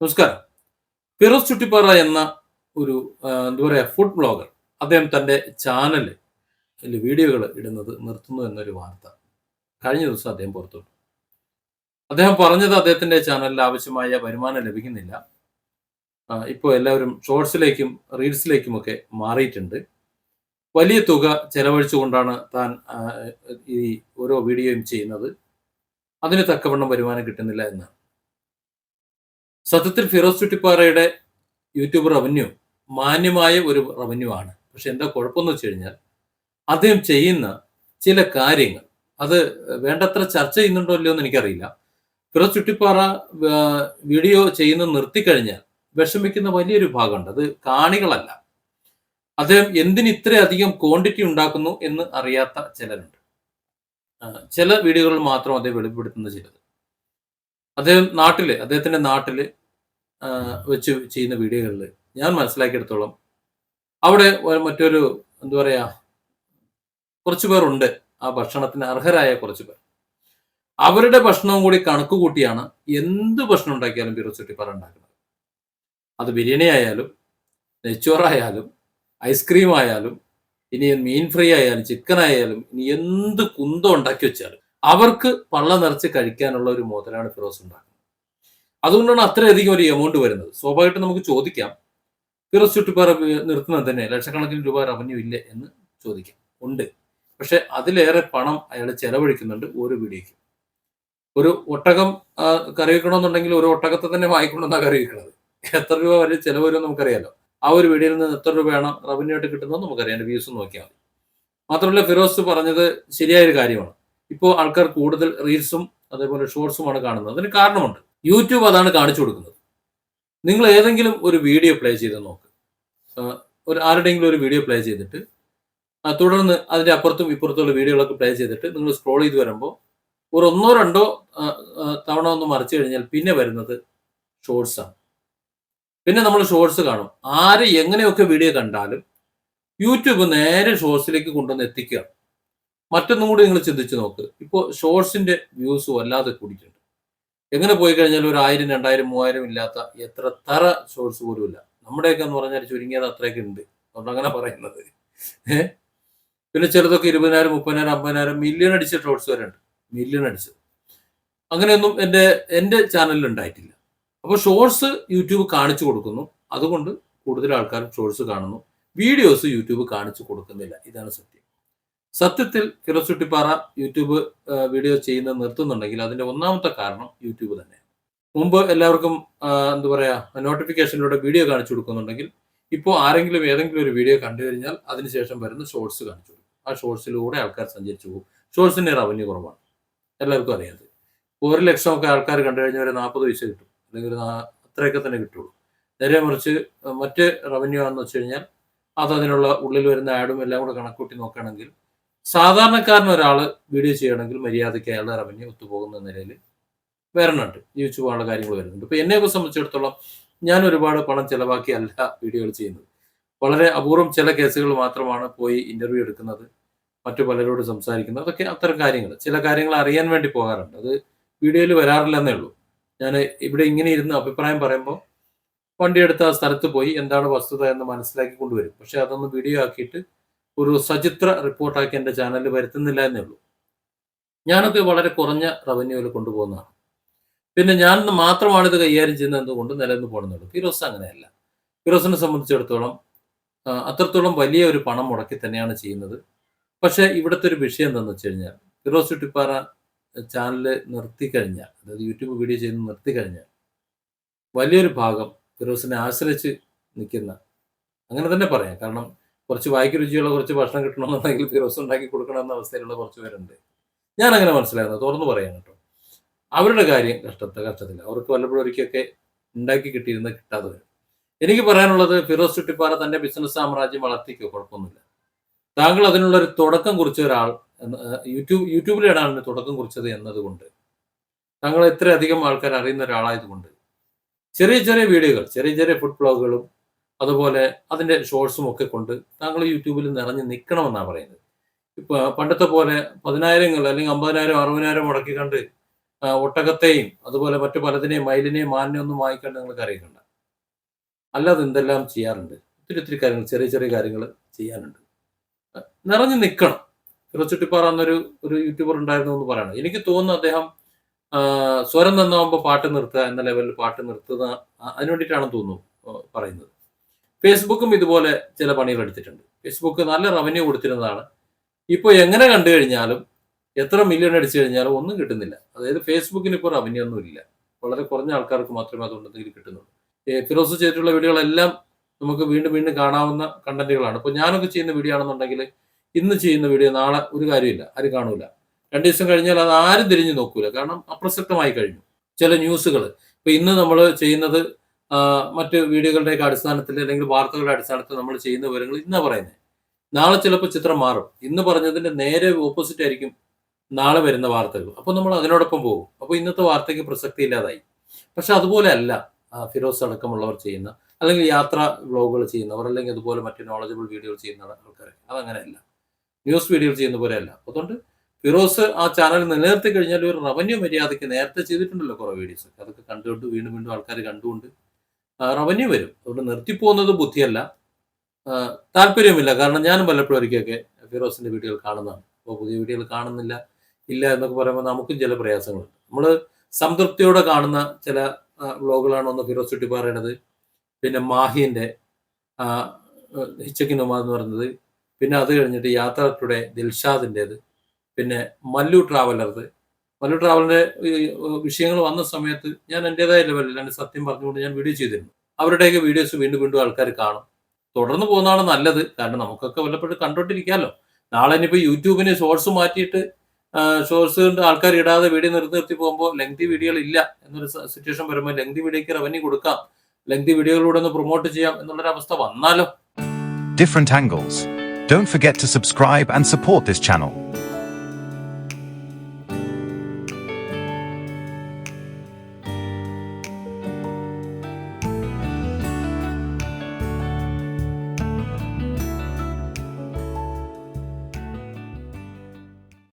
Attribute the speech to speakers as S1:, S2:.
S1: നമസ്കാരം. ഫിറോസ് ചുട്ടിപ്പാറ എന്ന ഒരു എന്താ പറയുക ഫുഡ് ബ്ലോഗർ അദ്ദേഹം തന്റെ ചാനലിൽ വീഡിയോകൾ ഇടുന്നത് നിർത്തുന്നു എന്നൊരു വാർത്ത കഴിഞ്ഞ ദിവസം അദ്ദേഹം പുറത്തുവിട്ടു. അദ്ദേഹം പറഞ്ഞത് അദ്ദേഹത്തിന്റെ ചാനലിൽ ആവശ്യമായ വരുമാനം ലഭിക്കുന്നില്ല. ഇപ്പോൾ എല്ലാവരും ഷോർട്സിലേക്കും റീൽസിലേക്കുമൊക്കെ മാറിയിട്ടുണ്ട്. വലിയ തുക ചെലവഴിച്ചുകൊണ്ടാണ് താൻ ഈ ഓരോ വീഡിയോയും ചെയ്യുന്നത്. അതിന് തക്കവണ്ണം വരുമാനം കിട്ടുന്നില്ല എന്നാണ്. സത്യത്തിൽ ഫിറോസ് ചുട്ടിപ്പാറയുടെ യൂട്യൂബ് റവന്യൂ മാന്യമായ ഒരു റവന്യൂ ആണ്. പക്ഷെ എന്താ കുഴപ്പമെന്ന് വെച്ച് കഴിഞ്ഞാൽ അദ്ദേഹം ചെയ്യുന്ന ചില കാര്യങ്ങൾ അത് വേണ്ടത്ര ചർച്ച ചെയ്യുന്നുണ്ടോ ഇല്ലയോ എന്ന് എനിക്കറിയില്ല. ഫിറോസ് ചുട്ടിപ്പാറ വീഡിയോ ചെയ്യുന്നത് നിർത്തിക്കഴിഞ്ഞാൽ വിഷമിക്കുന്ന വലിയൊരു ഭാഗമുണ്ട്. അത് കാണികളല്ല. അദ്ദേഹം എന്തിന് ഇത്രയധികം ക്വാണ്ടിറ്റി ഉണ്ടാക്കുന്നു എന്ന് അറിയാത്ത ചിലരുണ്ട്. ചില വീഡിയോകളിൽ മാത്രം അദ്ദേഹം വെളിപ്പെടുത്തുന്ന ചിലത്. അദ്ദേഹം നാട്ടിൽ അദ്ദേഹത്തിന്റെ നാട്ടിൽ വെച്ച് ചെയ്യുന്ന വീഡിയോകളിൽ ഞാൻ മനസ്സിലാക്കിയെടുത്തോളം അവിടെ മറ്റൊരു എന്താ പറയാ കുറച്ചു പേർ ഉണ്ട് ആ ഭക്ഷണത്തിന് അർഹരായ കുറച്ചു പേർ. അവരുടെ ഭക്ഷണവും കൂടി കണക്ക് കൂട്ടിയാണ് എന്ത് ഭക്ഷണം ഉണ്ടാക്കിയാലും ഫിറോസ് ചുട്ടിപ്പാറ ഉണ്ടാക്കുന്നത്. അത് ബിരിയാണി ആയാലും നെച്ചോറായാലും ഐസ്ക്രീം ആയാലും ഇനി മീൻ ഫ്രൈ ആയാലും ചിക്കൻ ആയാലും ഇനി എന്ത് കുന്തം ഉണ്ടാക്കി വെച്ചാലും അവർക്ക് പള്ള നിറച്ച് കഴിക്കാനുള്ള ഒരു മോതലാണ് ഫിറോസ് ഉണ്ടാക്കുന്നത്. അതുകൊണ്ടാണ് അത്രയധികം ഒരു എമൗണ്ട് വരുന്നത്. സ്വാഭാവികമായിട്ടും നമുക്ക് ചോദിക്കാം. ഫിറോസ് ചുറ്റുപാറ നിർത്തുന്നത് തന്നെ ലക്ഷക്കണക്കിന് രൂപ റവന്യൂ ഇല്ല എന്ന് ചോദിക്കാം. ഉണ്ട്. പക്ഷെ അതിലേറെ പണം അയാൾ ചെലവഴിക്കുന്നുണ്ട് ഓരോ വീഡിയോയ്ക്ക്. ഒരു ഒട്ടകം കറി വെക്കണമെന്നുണ്ടെങ്കിൽ ഒരു ഒട്ടകത്തെ തന്നെ വാങ്ങിക്കൊണ്ടെന്നാണ് കറി വെക്കുന്നത് എത്ര രൂപ വരെ ചെലവ് വരും നമുക്കറിയാലോ. ആ ഒരു വീഡിയോയിൽ നിന്ന് എത്ര രൂപയാണ് റവന്യൂ ആയിട്ട് കിട്ടുന്നത് നമുക്കറിയാം. എന്റെ വ്യൂസ് നോക്കിയാൽ മതി. മാത്രമല്ല ഫിറോസ് പറഞ്ഞത് ശരിയായൊരു കാര്യമാണ്. ഇപ്പോൾ ആൾക്കാർ കൂടുതൽ റീൽസും അതേപോലെ ഷോർട്സുമാണ് കാണുന്നത്. അതിന് കാരണമുണ്ട്. യൂട്യൂബ് അതാണ് കാണിച്ചു കൊടുക്കുന്നത്. നിങ്ങൾ ഏതെങ്കിലും ഒരു വീഡിയോ പ്ലേ ചെയ്ത് നോക്ക്. ഒരു ആരുടെയെങ്കിലും ഒരു വീഡിയോ പ്ലേ ചെയ്തിട്ട് തുടർന്ന് അതിന്റെ അപ്പുറത്തും ഇപ്പുറത്തുള്ള വീഡിയോകളൊക്കെ പ്ലേ ചെയ്തിട്ട് നിങ്ങൾ സ്ക്രോൾ ചെയ്ത് വരുമ്പോൾ ഒരു ഒന്നോ രണ്ടോ തവണ ഒന്ന് മറിച്ചു കഴിഞ്ഞാൽ പിന്നെ വരുന്നത് ഷോർട്സാണ് പിന്നെ നമ്മൾ ഷോർട്സ് കാണും. ആര് എങ്ങനെയൊക്കെ വീഡിയോ കണ്ടാലും യൂട്യൂബ് നേരെ ഷോർട്സിലേക്ക് കൊണ്ടുവന്ന് എത്തിക്കുക. മറ്റൊന്നും കൂടി നിങ്ങൾ ചിന്തിച്ച് നോക്ക്. ഇപ്പോൾ ഷോർട്സിന്റെ വ്യൂസ് വല്ലാതെ കൂടിയിട്ടുണ്ട്. എങ്ങനെ പോയി കഴിഞ്ഞാൽ ഒരു ആയിരം രണ്ടായിരം മൂവായിരം ഇല്ലാത്ത എത്ര തറ ഷോർട്സ് പോലും ഇല്ല. നമ്മുടെയൊക്കെ എന്ന് പറഞ്ഞാൽ ചുരുങ്ങിയത് അത്രയൊക്കെ ഉണ്ട്. അതുകൊണ്ട് അങ്ങനെ പറയുന്നത്. പിന്നെ ചിലതൊക്കെ ഇരുപതിനായിരം മുപ്പതിനായിരം അമ്പതിനായിരം മില്യൺ അടിച്ച ഷോർട്സ് വരെ ഉണ്ട്. മില്യൺ അടിച്ചത് അങ്ങനെയൊന്നും എന്റെ എന്റെ ചാനലിൽ ഉണ്ടായിട്ടില്ല. അപ്പോൾ ഷോർട്സ് യൂട്യൂബ് കാണിച്ചു കൊടുക്കുന്നു. അതുകൊണ്ട് കൂടുതൽ ആൾക്കാർ ഷോർട്സ് കാണുന്നു. വീഡിയോസ് യൂട്യൂബ് കാണിച്ചു കൊടുക്കുന്നില്ല. ഇതാണ് സത്യം. സത്യത്തിൽ ഫിറോസ് ചുട്ടിപ്പാറ യൂട്യൂബ് വീഡിയോ ചെയ്യുന്നത് നിർത്തുന്നുണ്ടെങ്കിൽ അതിന്റെ ഒന്നാമത്തെ കാരണം യൂട്യൂബ് തന്നെ മുമ്പ് എല്ലാവർക്കും എന്താ പറയാ നോട്ടിഫിക്കേഷനിലൂടെ വീഡിയോ കാണിച്ചു കൊടുക്കുന്നുണ്ടെങ്കിൽ ഇപ്പോൾ ആരെങ്കിലും ഏതെങ്കിലും ഒരു വീഡിയോ കണ്ടു കഴിഞ്ഞാൽ അതിനുശേഷം വരുന്ന ഷോർട്സ് കാണിച്ചു കൊടുക്കും. ആ ഷോർട്സിലൂടെ ആൾക്കാർ സഞ്ചരിച്ചു പോകും. ഷോർട്സിന്റെ റവന്യൂ കുറവാണ്. എല്ലാവർക്കും അറിയാം ഒരു ലക്ഷമൊക്കെ ആൾക്കാർ കണ്ടു കഴിഞ്ഞാൽ ഒരു നാൽപ്പത് പൈസ കിട്ടും. അല്ലെങ്കിൽ ഒരു അത്രയൊക്കെ തന്നെ കിട്ടുള്ളൂ. നേരെ മറിച്ച് മറ്റ് റവന്യൂ ആണെന്ന് വെച്ച് കഴിഞ്ഞാൽ അത് അതിനുള്ള ഉള്ളിൽ വരുന്ന ആഡും എല്ലാം കൂടെ കണക്കൂട്ടി നോക്കുകയാണെങ്കിൽ സാധാരണക്കാരൻ ഒരാൾ വീഡിയോ ചെയ്യണമെങ്കിൽ മര്യാദയ്ക്ക് അയാളുടെ റവന്യൂ ഒത്തുപോകുന്ന നിലയിൽ വരണുണ്ട്. ജീവിച്ചു പോകാനുള്ള കാര്യങ്ങൾ വരുന്നുണ്ട്. ഇപ്പൊ എന്നെയൊക്കെ സംബന്ധിച്ചിടത്തോളം ഞാൻ ഒരുപാട് പണം ചെലവാക്കി അല്ല വീഡിയോകൾ ചെയ്യുന്നത്. വളരെ അപൂർവം ചില കേസുകൾ മാത്രമാണ് പോയി ഇന്റർവ്യൂ എടുക്കുന്നത്. മറ്റു പലരോട് സംസാരിക്കുന്നത്. അതൊക്കെ അത്തരം കാര്യങ്ങൾ ചില കാര്യങ്ങൾ അറിയാൻ വേണ്ടി പോകാറുണ്ട്. അത് വീഡിയോയിൽ വരാറില്ലെന്നേ ഉള്ളൂ. ഞാൻ ഇവിടെ ഇങ്ങനെ ഇരുന്ന് അഭിപ്രായം പറയുമ്പോൾ വണ്ടി എടുത്ത് ആ സ്ഥലത്ത് പോയി എന്താണ് വസ്തുത എന്ന് മനസ്സിലാക്കി കൊണ്ടുവരും. പക്ഷെ അതൊന്ന് വീഡിയോ ആക്കിയിട്ട് ഒരു സചിത്ര റിപ്പോർട്ടാക്കി എന്റെ ചാനലിൽ വരുത്തുന്നില്ല എന്നേ ഉള്ളൂ. ഞാനൊക്കെ വളരെ കുറഞ്ഞ റവന്യൂവിൽ കൊണ്ടുപോകുന്നതാണ്. പിന്നെ ഞാൻ മാത്രമാണ് ഇത് കൈകാര്യം ചെയ്യുന്നത് എന്തുകൊണ്ട്? നിലനിന്ന് പോകുന്നുള്ളൂ ഫിറോസ് അങ്ങനെയല്ല. ഫിറോസിനെ സംബന്ധിച്ചിടത്തോളം അത്രത്തോളം വലിയ ഒരു പണം മുടക്കി തന്നെയാണ് ചെയ്യുന്നത്. പക്ഷേ ഇവിടുത്തെ ഒരു വിഷയം എന്താണെന്ന് വെച്ച് കഴിഞ്ഞാൽ ഫിറോസ് ചുട്ടിപ്പാറ ചാനൽ നിർത്തിക്കഴിഞ്ഞാൽ അതായത് യൂട്യൂബ് വീഡിയോ ചെയ്യുന്നത് നിർത്തിക്കഴിഞ്ഞാൽ വലിയൊരു ഭാഗം ഫിറോസിനെ ആശ്രയിച്ച് നിൽക്കുന്ന അങ്ങനെ തന്നെ പറയാം. കാരണം കുറച്ച് വായിക്ക് രുചിയുള്ള കുറച്ച് ഭക്ഷണം കിട്ടണമെന്നുണ്ടെങ്കിൽ ഫിറോസ് ഉണ്ടാക്കി കൊടുക്കണമെന്ന അവസ്ഥയിലുള്ള കുറച്ച് പേരുണ്ട്. ഞാൻ അങ്ങനെ മനസ്സിലായിരുന്നു. തുറന്നു പറയാൻ കേട്ടോ. അവരുടെ കാര്യം കഷ്ടത്തെ കഷ്ടത്തില്ല. അവർക്ക് വല്ലപ്പോഴും ഒരിക്കലൊക്കെ ഉണ്ടാക്കി കിട്ടിയിരുന്ന കിട്ടാതെ വരും. എനിക്ക് പറയാനുള്ളത് ഫിറോസ് ചുട്ടിപ്പാറ തന്റെ ബിസിനസ് സാമ്രാജ്യം വളർത്തിക്കോ? കുഴപ്പമൊന്നുമില്ല. താങ്കൾ അതിനുള്ള ഒരു തുടക്കം കുറിച്ച ഒരാൾ എന്ന്, യൂട്യൂബ് യൂട്യൂബിലാണ് അതിന് തുടക്കം കുറിച്ചത് എന്നതുകൊണ്ട്. താങ്കൾ ഇത്രയധികം ആൾക്കാർ അറിയുന്ന ഒരാളായതുകൊണ്ട്. ചെറിയ ചെറിയ വീഡിയോകൾ ചെറിയ ചെറിയ ഫുഡ് ബ്ലോഗുകളും അതുപോലെ അതിന്റെ ഷോർട്സും ഒക്കെ കൊണ്ട് താങ്കൾ യൂട്യൂബിൽ നിറഞ്ഞ് നിൽക്കണമെന്നാണ് പറയുന്നത്. ഇപ്പൊ പണ്ടത്തെ പോലെ പതിനായിരങ്ങൾ അല്ലെങ്കിൽ അമ്പതിനായിരം അറുപതിനായിരം മുടക്കി കണ്ട് ഒട്ടകത്തെയും അതുപോലെ മറ്റു പലതിനെയും മയിലിനെയും മാനിനെയും ഒന്നും വാങ്ങിക്കാണ്ട് നിങ്ങൾക്ക് അറിയിക്കണ്ട അല്ലാതെ എന്തെല്ലാം ചെയ്യാറുണ്ട്? ഒത്തിരി ഒത്തിരി കാര്യങ്ങൾ ചെറിയ ചെറിയ കാര്യങ്ങൾ ചെയ്യാനുണ്ട്. നിറഞ്ഞു നിൽക്കണം ഫിറോച്ചുട്ടിപ്പാറ എന്നൊരു ഒരു യൂട്യൂബർ ഉണ്ടായിരുന്നു എന്ന് പറയണം. എനിക്ക് തോന്നുന്നു അദ്ദേഹം സ്വരം നന്നാവുമ്പോൾ പാട്ട് നിർത്തുക എന്ന ലെവലിൽ പാട്ട് നിർത്തുക അതിനു തോന്നുന്നു പറയുന്നത്. ഫേസ്ബുക്കും ഇതുപോലെ ചില പണികൾ എടുത്തിട്ടുണ്ട്. ഫേസ്ബുക്ക് നല്ല റവന്യൂ കൊടുത്തിരുന്നതാണ്. ഇപ്പോൾ എങ്ങനെ കണ്ടു കഴിഞ്ഞാലും എത്ര മില്യൺ അടിച്ചു കഴിഞ്ഞാലും ഒന്നും കിട്ടുന്നില്ല. അതായത് ഫേസ്ബുക്കിന് ഇപ്പോൾ റവന്യൂ ഒന്നും ഇല്ല. വളരെ കുറഞ്ഞ ആൾക്കാർക്ക് മാത്രമേ അതുകൊണ്ട് കിട്ടുന്നുള്ളൂ. ഫിറോസ് ചെയ്തിട്ടുള്ള വീഡിയോകളെല്ലാം നമുക്ക് വീണ്ടും വീണ്ടും കാണാവുന്ന കണ്ടന്റുകളാണ്. ഇപ്പോൾ ഞാനൊക്കെ ചെയ്യുന്ന വീഡിയോ ആണെന്നുണ്ടെങ്കിൽ ഇന്ന് ചെയ്യുന്ന വീഡിയോ നാളെ ഒരു കാര്യമില്ല. ആരും കാണൂല. രണ്ട് ദിവസം കഴിഞ്ഞാൽ അത് ആരും തിരിഞ്ഞു നോക്കൂല. കാരണം അപ്രസക്തമായി കഴിഞ്ഞു. ചില ന്യൂസുകൾ ഇപ്പൊ ഇന്ന് നമ്മൾ ചെയ്യുന്നത് മറ്റ് വീഡിയോകളുടെയൊക്കെ അടിസ്ഥാനത്തിൽ അല്ലെങ്കിൽ വാർത്തകളുടെ അടിസ്ഥാനത്തിൽ നമ്മൾ ചെയ്യുന്ന വിവരങ്ങൾ ഇന്നാ പറയുന്നത് നാളെ ചിലപ്പോൾ ചിത്രം മാറും. ഇന്ന് പറഞ്ഞതിന്റെ നേരെ ഓപ്പോസിറ്റ് ആയിരിക്കും നാളെ വരുന്ന വാർത്തകൾ. അപ്പോൾ നമ്മൾ അതിനോടൊപ്പം പോകും. അപ്പോൾ ഇന്നത്തെ വാർത്തയ്ക്ക് പ്രസക്തി ഇല്ലാതായി. പക്ഷെ അതുപോലെ അല്ല ഫിറോസ് അടക്കമുള്ളവർ ചെയ്യുന്ന അല്ലെങ്കിൽ യാത്ര വ്ലോഗുകൾ ചെയ്യുന്നവർ അല്ലെങ്കിൽ അതുപോലെ മറ്റ് നോളജബിൾ വീഡിയോകൾ ചെയ്യുന്ന ആൾക്കാർ അതങ്ങനെയല്ല. ന്യൂസ് വീഡിയോകൾ ചെയ്യുന്ന പോലെയല്ല അതുകൊണ്ട് ഫിറോസ് ആ ചാനൽ നിലനിർത്തി കഴിഞ്ഞാൽ ഒരു റവന്യൂ മര്യാദയ്ക്ക് നേരത്തെ ചെയ്തിട്ടുണ്ടല്ലോ കുറേ വീഡിയോസ് അതൊക്കെ കണ്ടുകൊണ്ട് വീണ്ടും വീണ്ടും ആൾക്കാർ കണ്ടുകൊണ്ട് റവന്യൂ വരും. അതുകൊണ്ട് നിർത്തിപ്പോകുന്നത് ബുദ്ധിയല്ല. താല്പര്യമില്ല കാരണം ഞാനും പലപ്പോഴും ഒരിക്കലൊക്കെ ഫിറോസിന്റെ വീഡിയോകൾ കാണുന്നതാണ്. അപ്പോൾ പുതിയ വീഡിയോകൾ കാണുന്നില്ല ഇല്ല എന്നൊക്കെ പറയുമ്പോൾ നമുക്കും ചില പ്രയാസങ്ങളുണ്ട്. നമ്മൾ സംതൃപ്തിയോടെ കാണുന്ന ചില വ്ലോഗുകളാണ് ഒന്ന് ഫിറോസ് ചുട്ടി പറയണത് പിന്നെ മാഹിന്റെ ഹിച്ചക്കിൻ നുമാ എന്ന് പറയുന്നത്. പിന്നെ അത് കഴിഞ്ഞിട്ട് യാത്ര ടുഡേ ദിൽഷാദിന്റെത് പിന്നെ മല്ലു ട്രാവലർത്. മല്ലു ട്രാവലിന്റെ വിഷയങ്ങൾ വന്ന സമയത്ത് ഞാൻ എന്റെതായ ലെവലിൽ എന്റെ സത്യം പറഞ്ഞുകൊണ്ട് ഞാൻ വീഡിയോ ചെയ്തിരുന്നു. അവരുടെയൊക്കെ വീഡിയോസ് വീണ്ടും വീണ്ടും ആൾക്കാർ കാണും. തുടർന്ന് പോകുന്നതാണ് നല്ലത്. കാരണം നമുക്കൊക്കെ വല്ലപ്പോഴും കണ്ടോണ്ടിരിക്കാമല്ലോ നാളെ ഇനിയിപ്പോൾ യൂട്യൂബിന് ഷോർട്സ് മാറ്റിയിട്ട് ഷോർട്സ് കൊണ്ട് ആൾക്കാർ ഇടാതെ വീഡിയോ നിർത്തി നിർത്തി പോകുമ്പോൾ ലെങ്തി വീഡിയോകൾ ഇല്ല എന്നൊരു സിറ്റുവേഷൻ വരുമ്പോൾ ലെങ്തി വീഡിയോക്ക് റവന്യൂ കൊടുക്കാം. ലെങ്തി വീഡിയോകളിലൂടെ ഒന്ന് പ്രൊമോട്ട് ചെയ്യാം എന്നുള്ളൊരു അവസ്ഥ വന്നാലോ?
S2: Different angles. Don't forget to subscribe and support this channel.